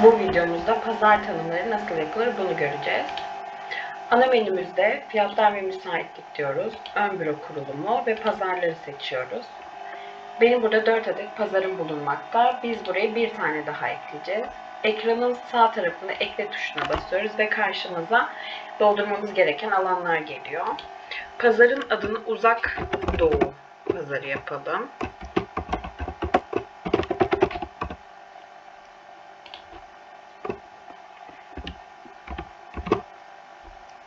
Bu videomuzda pazar tanımları nasıl yapılır bunu göreceğiz. Ana menümüzde fiyatlar ve müsaitlik diyoruz. Ön büro kurulumu ve pazarları seçiyoruz. Benim burada 4 adet pazarım bulunmakta. Biz buraya bir tane daha ekleyeceğiz. Ekranın sağ tarafında ekle tuşuna basıyoruz ve karşımıza doldurmamız gereken alanlar geliyor. Pazarın adını uzak doğu pazarı yapalım.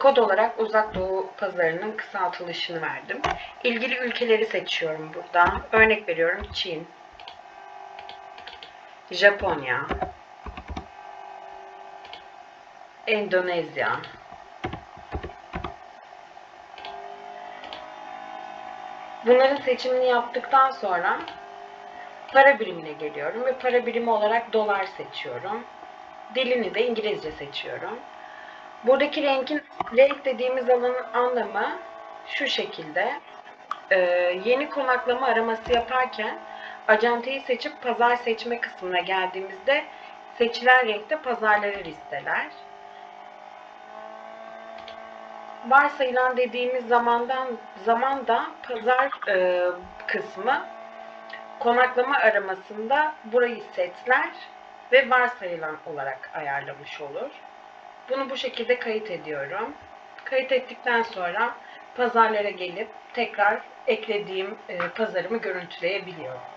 Kod olarak Uzak Doğu pazarının kısaltılışını verdim. İlgili ülkeleri seçiyorum burada. Örnek veriyorum Çin, Japonya, Endonezya, Bunların seçimini yaptıktan sonra para birimine geliyorum ve para birimi olarak dolar seçiyorum. Dilini de İngilizce seçiyorum. Buradaki renkin renk dediğimiz alanın anlamı şu şekilde. Ee, yeni konaklama araması yaparken acenteyi seçip pazar seçme kısmına geldiğimizde seçilen renkte pazarları listeler. Varsayılan dediğimiz zamandan zaman da pazar e, kısmı konaklama aramasında burayı setler ve varsayılan olarak ayarlamış olur. Bunu bu şekilde kayıt ediyorum. Kayıt ettikten sonra pazarlara gelip tekrar eklediğim e, pazarımı görüntüleyebiliyorum.